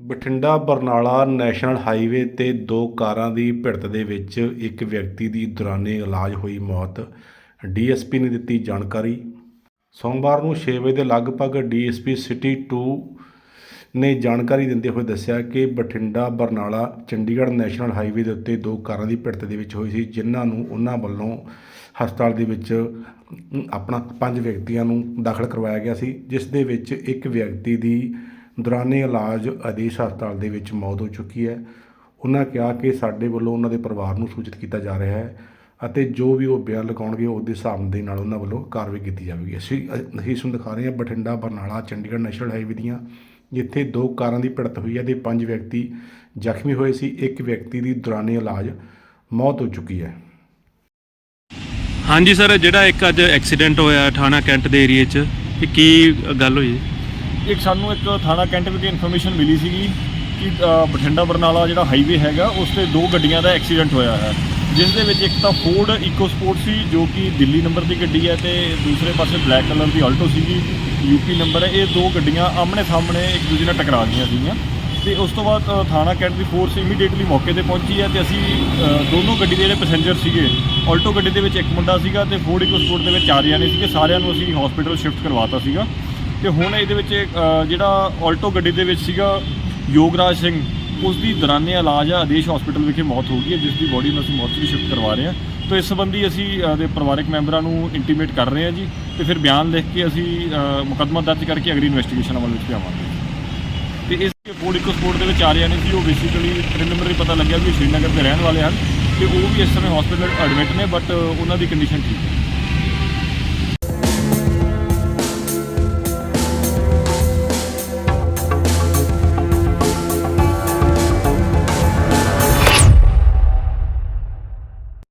Bathinda Barnala national highway ਤੇ ਦੋ ਕਾਰਾਂ ਦੀ ਭਿੜਤ ਦੇ ਵਿੱਚ ਇੱਕ ਵਿਅਕਤੀ ਦੀ ਦੌਰਾਨੇ ਇਲਾਜ ਹੋਈ ਮੌਤ। ਡੀਐਸਪੀ ਨੇ ਦਿੱਤੀ ਜਾਣਕਾਰੀ। ਸੋਮਵਾਰ ਨੂੰ 6 ਵਜੇ ਦੇ ਲਗਭਗ ਡੀਐਸਪੀ ਸਿਟੀ 2 ਨੇ ਜਾਣਕਾਰੀ ਦਿੰਦੇ ਹੋਏ ਦੱਸਿਆ ਕਿ ਬਠਿੰਡਾ, ਬਰਨਾਲਾ, ਚੰਡੀਗੜ੍ਹ ਨੈਸ਼ਨਲ ਹਾਈਵੇ ਦੇ ਉੱਤੇ ਦੋ ਕਾਰਾਂ ਦੀ ਭਿੜਤ ਦੇ ਵਿੱਚ ਹੋਈ ਸੀ, ਜਿਨ੍ਹਾਂ ਨੂੰ ਉਹਨਾਂ ਵੱਲੋਂ ਹਸਪਤਾਲ ਦੇ ਵਿੱਚ ਆਪਣਾ ਪੰਜ ਵਿਅਕਤੀਆਂ ਨੂੰ ਦਾਖਲ ਕਰਵਾਇਆ ਗਿਆ ਸੀ, ਜਿਸ ਦੇ ਵਿੱਚ ਇੱਕ ਵਿਅਕਤੀ ਦੀ ਦੌਰਾਨੇ ਇਲਾਜ ਆਦੇਸ਼ ਹਸਪਤਾਲ ਦੇ ਵਿੱਚ ਮੌਤ ਹੋ ਚੁੱਕੀ ਹੈ। ਉਹਨਾਂ ਕਿਹਾ ਕਿ ਸਾਡੇ ਵੱਲੋਂ ਉਹਨਾਂ ਦੇ ਪਰਿਵਾਰ ਨੂੰ ਸੂਚਿਤ ਕੀਤਾ ਜਾ ਰਿਹਾ ਹੈ ਅਤੇ ਜੋ ਵੀ ਉਹ ਬਿਆਨ ਲਗਾਉਣਗੇ ਉਹਦੇ ਹਿਸਾਬ ਦੇ ਨਾਲ ਉਹਨਾਂ ਵੱਲੋਂ ਕਾਰਵਾਈ ਕੀਤੀ ਜਾਵੇਗੀ। ਅਸੀਂ ਅਸੀਂ ਤੁਹਾਨੂੰ ਦਿਖਾ ਰਹੇ ਹਾਂ, ਬਠਿੰਡਾ, ਬਰਨਾਲਾ, ਚੰਡੀਗੜ੍ਹ ਨੈਸ਼ਨਲ ਹਾਈਵੇ ਦੀਆਂ, ਜਿੱਥੇ ਦੋ ਕਾਰਾਂ ਦੀ ਭਿੜਤ ਹੋਈ ਹੈ ਤੇ ਪੰਜ ਵਿਅਕਤੀ ਜ਼ਖਮੀ ਹੋਏ ਸੀ। ਇੱਕ ਵਿਅਕਤੀ ਦੀ ਦੌਰਾਨੇ ਇਲਾਜ ਮੌਤ ਹੋ ਚੁੱਕੀ ਹੈ। ਹਾਂਜੀ ਸਰ, ਜਿਹੜਾ ਇੱਕ ਅੱਜ ਐਕਸੀਡੈਂਟ ਹੋਇਆ ਥਾਣਾ ਕੈਂਟ ਦੇ ਏਰੀਏ 'ਚ, ਇਹ ਕੀ ਗੱਲ ਹੋਈ? ਇੱਕ ਸਾਨੂੰ ਇੱਕ ਥਾਣਾ ਕੈਂਟ ਵਿੱਚ ਇਨਫੋਰਮੇਸ਼ਨ ਮਿਲੀ ਸੀਗੀ ਕਿ ਬਠਿੰਡਾ ਬਰਨਾਲਾ ਜਿਹੜਾ ਹਾਈਵੇ ਹੈਗਾ, ਉਸ ਤੇ ਦੋ ਗੱਡੀਆਂ ਦਾ ਐਕਸੀਡੈਂਟ ਹੋਇਆ ਹੈ। ਜਿਸ ਦੇ ਵਿੱਚ ਇੱਕ ਤਾਂ ਫੋਰਡ ਇਕੋ ਸਪੋਰਟ ਸੀ, ਜੋ ਕਿ ਦਿੱਲੀ ਨੰਬਰ ਦੀ ਗੱਡੀ ਹੈ ਤੇ ਦੂਸਰੇ ਪਾਸੇ ਬਲੈਕ ਕਲਰ ਦੀ ਆਲਟੋ ਸੀਗੀ ਯੂਪੀ ਨੰਬਰ ਹੈ। ਇਹ ਦੋ ਗੱਡੀਆਂ ਆਮਣੇ ਸਾਹਮਣੇ ਇੱਕ ਦੂਜੇ ਨਾਲ ਟਕਰਾ ਗਈਆਂ ਸੀਗੀਆਂ। ਤੇ ਉਸ ਤੋਂ ਬਾਅਦ ਥਾਣਾ ਕੈਂਟ ਦੀ ਫੋਰਸ ਇਮੀਡੀਏਟਲੀ ਮੌਕੇ ਤੇ ਪਹੁੰਚੀ ਹੈ ਤੇ ਅਸੀਂ ਦੋਨੋਂ ਗੱਡੀ ਦੇ ਜਿਹੜੇ ਪੈਸੇਂਜਰ ਸੀਗੇ ਆਲਟੋ ਗੱਡੀ ਦੇ ਵਿੱਚ ਇੱਕ ਮੁੰਡਾ ਸੀਗਾ ਤੇ ਫੋਰਡ ਇਕੋ ਸਪੋਰਟ ਦੇ ਵਿੱਚ ਚਾਰ ਜਾਣੇ ਸੀਗੇ। ਸਾਰਿਆਂ ਨੂੰ ਅਸੀਂ ਹਸਪੀਟਲ ਸ਼ਿਫਟ ਕਰਵਾਤਾ ਸੀਗਾ। ਤੇ ਹੁਣ ਇਹਦੇ ਵਿੱਚ ਅ, ਜਿਹੜਾ ਆਲਟੋ ਗੱਡੀ ਦੇ ਵਿੱਚ ਸੀਗਾ ਯੋਗਰਾਜ ਸਿੰਘ ਉਸ ਦੀ ਦੌਰਾਨੇ ਇਲਾਜ ਆ ਆਦੇਸ਼ ਹਸਪੀਟਲ ਵਿਖੇ ਮੌਤ ਹੋ ਗਈ ਹੈ ਜਿਸ ਦੀ ਬੋਡੀ ਨੂੰ ਅਸੀਂ ਮੋਰਚਰੀ ਸ਼ਿਫਟ ਕਰਵਾ ਰਹੇ ਹਾਂ। ਤਾਂ ਇਸ ਸੰਬੰਧੀ ਅਸੀਂ ਅ, ਦੇ ਪਰਿਵਾਰਕ ਮੈਂਬਰਾਂ ਨੂੰ ਇੰਟੀਮੇਟ ਕਰ ਰਹੇ ਹਾਂ ਜੀ ਤੇ ਫਿਰ ਬਿਆਨ ਲਿਖ ਕੇ ਅਸੀਂ ਅ, ਮੁਕੱਦਮਾ ਦਰਜ ਕਰਕੇ ਅਗਲੀ ਇਨਵੈਸਟੀਗੇਸ਼ਨ ਅਮਲ ਵਿੱਚ ਲਿਆਵਾਂਗੇ। ਤੇ ਇਸ ਬੋਡੀ ਕੋ ਸਪੋਰਟ ਦੇ ਵਿੱਚ ਆ ਰਹੇ ਨੇ ਸੀ ਉਹ ਬੇਸਿਕਲੀ ਪ੍ਰੀਲਿਮਿਨਰੀ ਪਤਾ ਲੱਗਿਆ ਵੀ ਸ਼੍ਰੀਨਗਰ ਦੇ ਰਹਿਣ ਵਾਲੇ ਹਨ ਤੇ ਉਹ ਵੀ ਇਸ ਸਮੇਂ ਹਸਪੀਟਲ ਐਡਮਿਟ ਨੇ ਬਟ ਉਹਨਾਂ ਦੀ ਕੰਡੀਸ਼ਨ ਠੀਕ ਹੈ।